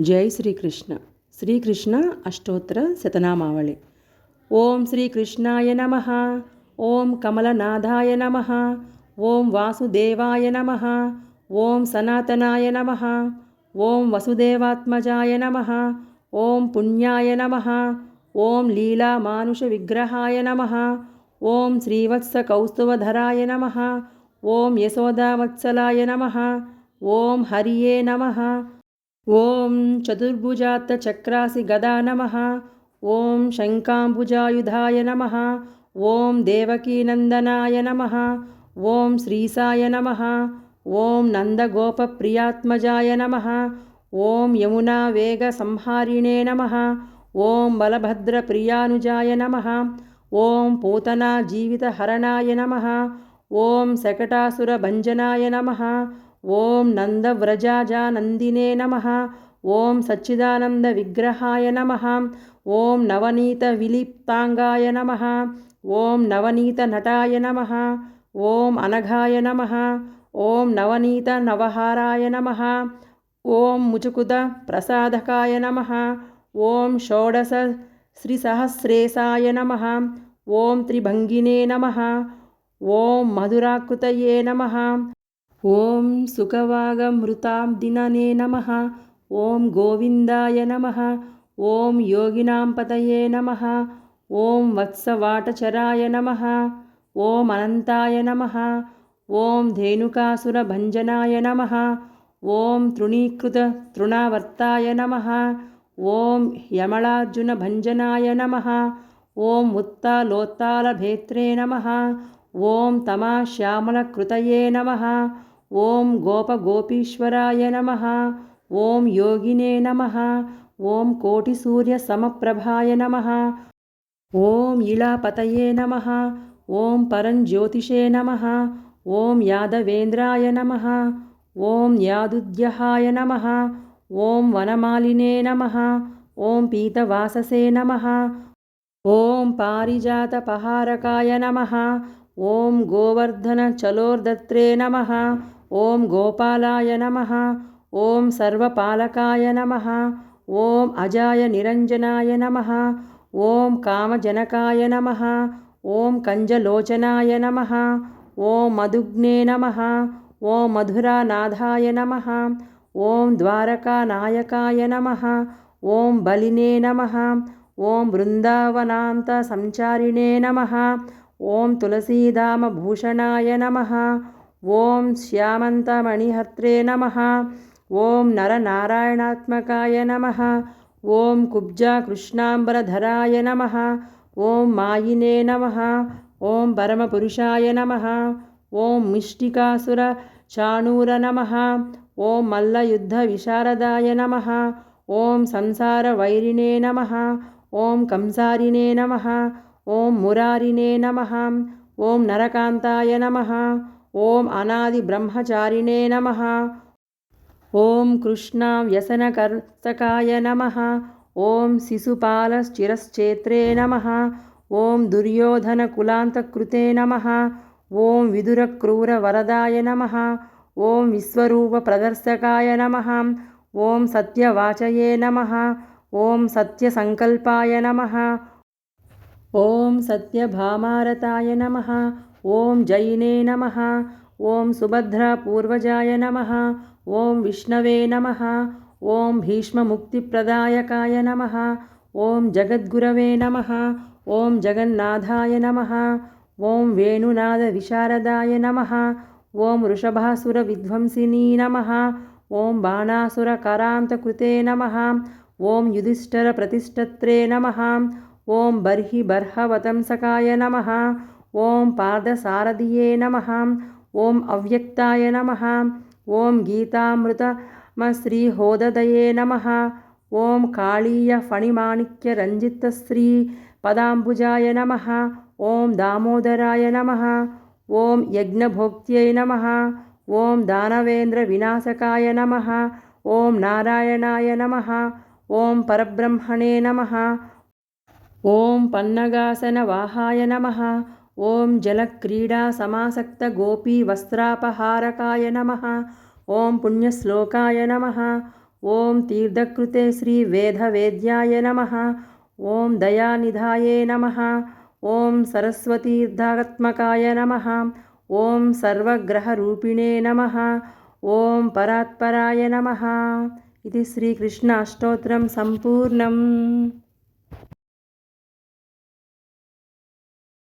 జై శ్రీకృష్ణ. శ్రీకృష్ణ అష్టోత్తర శతనామావళి. ఓం శ్రీకృష్ణాయ నమ. ఓం కమలనాథాయ నమ. ఓం వాసుదేవాయ నమ. ఓం సనాతనాయ నమ. ఓం వసుదేవాత్మజాయ నమ. ఓం పుణ్యాయ నమ. ఓం లీలామానుష విగ్రహాయ నమ. ఓం శ్రీవత్స శ్రీవత్సకౌస్తువధరాయ నమ. ఓం యశోదావత్సలాయ నమ. ఓం హరియే నమ. ఓం చతుర్భుజాత్త చక్రాసి గదా నమ. ఓం శంకాంబుజాయుధాయ నమ. ఓం దేవకీనందనాయ నమ. ఓం శ్రీసాయ నమ. ఓం నందగోపప్రియాత్మజాయ నమ. ఓం యమునా వేగ సంహారిణే నమ. ఓం బలభద్రప్రియానుజాయ నమ. ఓం పూతనా జీవితహరణాయ నమ. ఓం శకటాసురభంజనాయ నమ. ఓం నందవ్రజాజానందినే నమ. ఓం సచ్చిదానంద విగ్రహాయ నమ. ఓం నవనీత విలిప్తాంగాయ నమ. ఓం నవనీత నటాయ నమ. ఓం అనఘాయ నమ. ఓం నవనీత నవహారాయ నమ. ఓం ముచుకుద ప్రసాదకాయ నమ. ఓం షోడశ శ్రీసహస్రేశాయ నమ. ఓం త్రిభంగినే నమ. ఓం మధురాకృతయే నమ. ఓం సుఖవాగమృతాం దిననే నమ. ఓం గోవిందాయ నమ. ఓం యోగినాం పతయే నమ. ఓం వత్సవాటచరాయ నమ. ఓం అనంతాయ నమ. ఓం ధేనుకాసురభంజనాయ నమ. ఓం తృణీకృత తృణావర్తాయ నమ. ఓం యమళార్జునభంజనాయ నమ. ఓం ఉత్తాలోత్తాలభేత్రే నమ. ఓం తమాశ్యామలకృతయే నమ. ఓం గోపగోపీశ్వరాయ నమ ఓం యోగినే నమ ఓం కోటిసూర్యసమప్రభాయ నమ ఓం ఇళాపతయే నమ ఓం పరంజ్యోతిషే నమ ఓం యాదవేంద్రాయ నమ ఓం యాదుద్యహాయ నమ ఓం వనమాలినే నమ ఓం పీతవాససే నమ ఓం పారిజాతపహారకాయ నమ ఓం గోవర్ధనచలోర్దత్రే నమ ఓం గోపాలాయ నమ ఓం సర్వపాలకాయ నమ ఓం అజాయ నిరంజనాయ నమ ఓం కామజనకాయ నమ ఓం కంజలోచనాయ నమ ఓం మధుగ్నే నమ ఓం మధురానాథాయ నమ ఓం ద్వారకానాయకాయ నమ ఓం బలినే నమ ఓం బృందావనాంత సంచారిణే నమ ఓం తులసీధామభూషణాయ నమ ఓం శ్యామంతమణిహత్రే నమ ఓం నరనారాయణాత్మకాయ నమ ఓం కుబ్జా కృష్ణాంబరధరాయ నమ ఓం మాయినే నమ ఓం పరమపురుషాయ నమ ఓం మిష్టికాసుర చాణూర నమ ఓం మల్లయుద్ధ విశారదాయ నమ ఓం సంసార వైరిణే నమ ఓం కంసారిణే నమ ఓం మురారిణే నమ ఓం నరకాంతాయ నమ ఓం అనాది బ్రహ్మచారిణే నమ. ఓం కృష్ణ వ్యసనకర్తకాయ నమ. ఓం శిశుపాలశ్చిరశ్చేత్రే నమ. ఓం దుర్యోధనకులాంతకృతే నమ. ఓం విదురక్రూరవరదాయ నమ. ఓం విశ్వరూపప్రదర్శకాయ నమ. ఓం సత్యవాచయే నమ. ఓం సత్యసంకల్పాయ నమ. ఓం సత్యభామారతాయ నమ. ఓం జైనే నమ ఓం సుభద్రాపూర్వజాయ నమ ఓం విష్ణవే నమ ఓం భీష్మముక్తిప్రదాయకాయ నమ ఓం జగద్గురవే నమ ఓం జగన్నాథాయ నమ ఓం వేణునాద విశారదాయ నమ ఓం వృషభాసుర విధ్వంసినీ నమ ఓం బాణాసుర కరాంతకృతే నమ ఓం యుధిష్ఠర ప్రతిష్టత్రే నమ ఓం బర్హి బర్హవతంసకాయ నమ ఓం పాదసారథియే నమ. ఓం అవ్యక్తాయ నమ. ఓం గీతామృతమశ్రీహోదదయే నమ. ఓం కాళీయ ఫణిమాణిక్య ఫణిమాణిక్యరంజితశ్రీ పదాంబుజాయ నమ. ఓం దామోదరాయ నమ. ఓం యజ్ఞభోక్త్యై నమ. ఓం దానవేంద్ర వినాశకాయ నమ. ఓం నారాయణాయ నమ. ఓం పరబ్రహ్మణే నమ. ఓం పన్నగాసన వాహాయ నమ. ఓం జలక్రీడా సమాసక్త గోపీ వస్త్రాపహారకాయ నమ. ఓం పుణ్యశ్లోకాయ నమ. ఓం తీర్థకృతే శ్రీ వేదవేద్యాయ నమ. ఓం దయానిధాయే నమ. ఓం సరస్వతీర్థాత్మకాయ నమ. ఓం సర్వగ్రహరూపిణే నమ. ఓం పరాత్పరాయ నమ. ఇది శ్రీకృష్ణ అష్టోత్తరం సంపూర్ణం.